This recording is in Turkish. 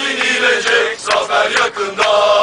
yenilecek zafer yakında.